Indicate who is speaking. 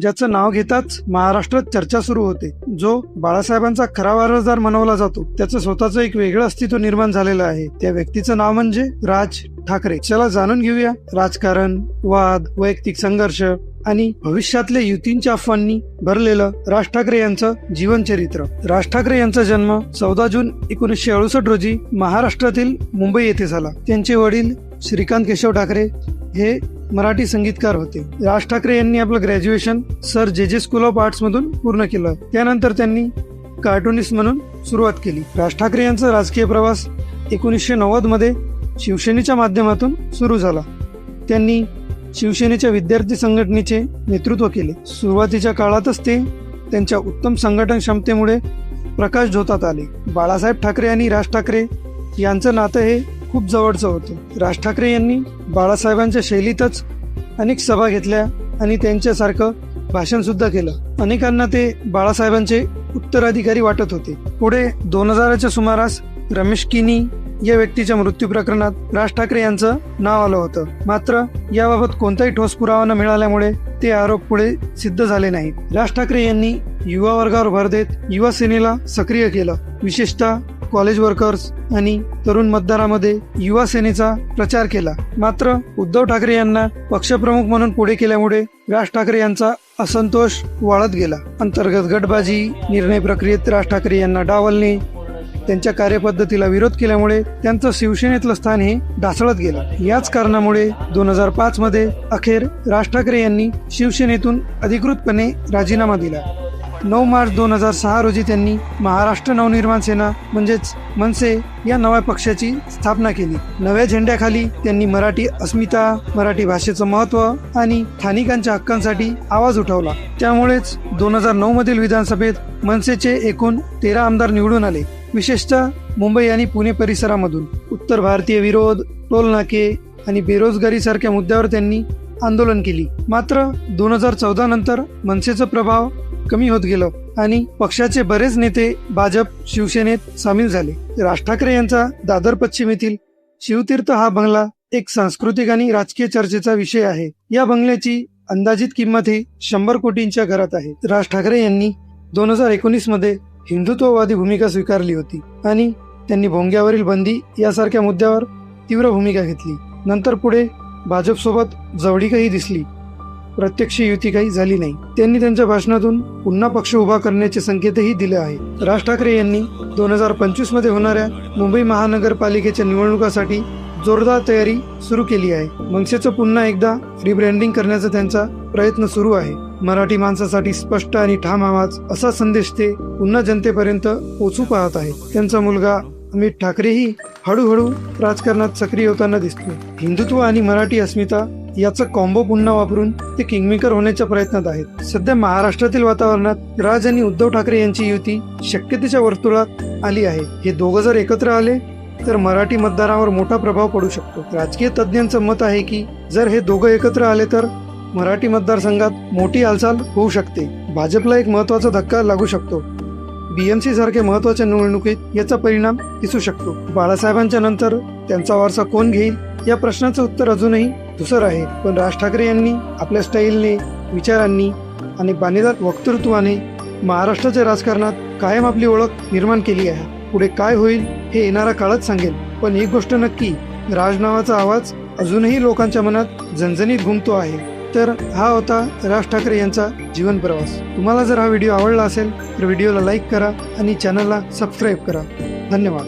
Speaker 1: ज्याचं नाव घेताच महाराष्ट्रात चर्चा सुरू होते जो बाळासाहेबांचा खरा वारसदार मनवला जातो. त्याचं स्वतःचं एक वेगळं अस्तित्व निर्माण झालेलं आहे. त्या व्यक्तीचं नाव म्हणजे राज ठाकरे. चला जाणून घेऊया राजकारण वाद वैयक्तिक संघर्ष आणि भविष्यातल्या युतींच्या अफवांनी भरलेलं राज ठाकरे यांचं जीवनचरित्र. राज ठाकरे यांचा जन्म चौदा जून एकोणीसशे अडुसष्ट रोजी महाराष्ट्रातील मुंबई येथे झाला. त्यांचे वडील श्रीकांत केशव ठाकरे हे मराठी संगीतकार होते. राज ठाकरे यांनी आपलं ग्रॅज्युएशन सर जे जे स्कूल ऑफ आर्ट्स मधून पूर्ण केलं. त्यानंतर त्यांनी कार्टुनिस्ट म्हणून सुरुवात केली. राज ठाकरे यांचा राजकीय प्रवास एकोणीसशे नव्वदमध्ये शिवसेनेच्या माध्यमातून सुरू झाला. त्यांनी शिवसेनेच्या विद्यार्थी संघटनेचे नेतृत्व केले. सुरुवातीच्या काळातच ते त्यांच्या उत्तम संघटन क्षमतेमुळे प्रकाश झोतात आले. बाळासाहेब ठाकरे आणि राज ठाकरे यांचं नातं हे खूप जवळचं होतं. राज ठाकरे यांनी बाळासाहेबांच्या शैलीतच अनेक सभा घेतल्या आणि त्यांच्यासारखं भाषण सुद्धा केलं. अनेकांना ते बाळासाहेबांचे उत्तराधिकारी वाटत होते. पुढे दोन हजाराच्या सुमारास रमेश किनी या व्यक्तीच्या मृत्यू प्रकरणात राज ठाकरे यांचं नाव आलं होतं. मात्र याबाबत कोणताही ठोस पुरावा न मिळाल्यामुळे ते आरोप पुढे सिद्ध झाले नाहीत. राज ठाकरे यांनी युवा वर्गावर भर देत युवा सेनेला सक्रिय केलं. विशेषतः कॉलेज वर्कर्स आणि तरुण मतदारामध्ये युवा सेनेचा प्रचार केला. मात्र उद्धव ठाकरे यांना पक्षप्रमुख म्हणून पुढे केल्यामुळे राज ठाकरे यांचा असंतोष वाढत गेला. अंतर्गत गटबाजी निर्णय प्रक्रियेत राज ठाकरे यांना डावलणे त्यांच्या कार्यपद्धतीला विरोध केल्यामुळे त्यांचं शिवसेनेतलं स्थान हे ढासळत गेलं. याच कारणामुळे दोन हजार पाच मध्ये अखेर राज ठाकरे यांनी शिवसेनेतून अधिकृतपणे राजीनामा दिला. नऊ मार्च दोन हजार सहा रोजी त्यांनी महाराष्ट्र नवनिर्माण सेना म्हणजेच मनसे या नव्या पक्षाची स्थापना केली. नव्या झेंड्याखाली त्यांनी मराठी अस्मिता मराठी भाषेचं महत्त्व आणि स्थानिकांच्या हक्कांसाठी आवाज उठवला. त्यामुळेच दोन हजार नऊ मधील विधानसभेत मनसेचे एकूण तेरा आमदार निवडून आले. विशेषतः मुंबई आणि पुणे परिसरामधून उत्तर भारतीय विरोध टोल नाके आणि बेरोजगारी सारख्या मुद्द्यावर त्यांनी आंदोलन केली. मात्र दोन हजार चौदा नंतर मनसेचा प्रभाव कमी होत गेलं आणि पक्षाचे बरेच नेते भाजप शिवसेनेत सामील झाले. राज ठाकरे यांचा दादर पश्चिम येथील शिवतीर्थ हा बंगला एक सांस्कृतिक आणि राजकीय चर्चेचा विषय आहे. या बंगल्याची अंदाजित किंमत ही शंभर कोटींच्या घरात आहे. राज ठाकरे यांनी दोन हजार एकोणीसमध्ये हिंदुत्ववादी भूमिका स्वीकारली होती आणि त्यांनी भोंग्यावरील बंदी यासारख्या मुद्द्यावर तीव्र भूमिका घेतली. नंतर पुढे भाजपसोबत जवळीकही दिसली. प्रत्यक्ष युती काही झाली नाही. त्यांनी त्यांच्या भाषणातून पुन्हा पक्ष उभा करण्याचे संकेतही दिले आहे. राज ठाकरे यांनी दोन हजार पंचवीसमध्ये होणाऱ्या मुंबई महानगरपालिकेच्या निवडणुकासाठी जोरदार तयारी सुरू केली आहे. मनसेचं पुन्हा एकदा रिब्रँडिंग करण्याचा त्यांचा प्रयत्न सुरू आहे. मराठी माणसासाठी स्पष्ट आणि ठाम आवाज असा संदेश ते पुन्हा जनतेपर्यंत पोचू पाहत आहेत. त्यांचा मुलगा अमित ठाकरेही हळूहळू राजकारणात सक्रिय होताना दिसतो हिंदुत्व आणि मराठी अस्मिता याचा कॉम्बो पुन्हा वापरून ते किंगमेकर होण्याच्या प्रयत्नात आहेत. सध्या महाराष्ट्रातील वातावरणात राज आणि उद्धव ठाकरे यांची युती शक्यतेच्या वर्तुळात आली आहे. हे दोघं जर एकत्र आले तर मराठी मतदारावर मोठा प्रभाव पडू शकतो. राजकीय तज्ज्ञांचं मत आहे की जर हे दोघं एकत्र आले तर मराठी मतदारसंघात मोठी हालचाल होऊ शकते. भाजपला एक महत्त्वाचा धक्का लागू शकतो. बीएमसी सारख्या महत्त्वाच्या निवडणुकीत याचा परिणाम दिसू शकतो. बाळासाहेबांच्या नंतर त्यांचा वारसा कोण घेईल या प्रश्नाचं उत्तर अजूनही धुसर आहे पण राज ठाकरे यांनी आपल्या स्टाईलने विचारांनी आणि बाणेदार वक्तृत्वाने महाराष्ट्राच्या राजकारणात कायम आपली ओळख निर्माण केली आहे. पुढे काय होईल हे येणारा काळच सांगेल. पण एक गोष्ट नक्की राज नावाचा आवाज अजूनही लोकांच्या मनात झणझणीत घुमतो आहे. तर हा होता राज ठाकरे यांचा जीवन प्रवास. तुम्हाला जर हा व्हिडिओ आवडला असेल तर व्हिडिओला लाईक करा आणि चॅनलला सबस्क्राईब करा. धन्यवाद.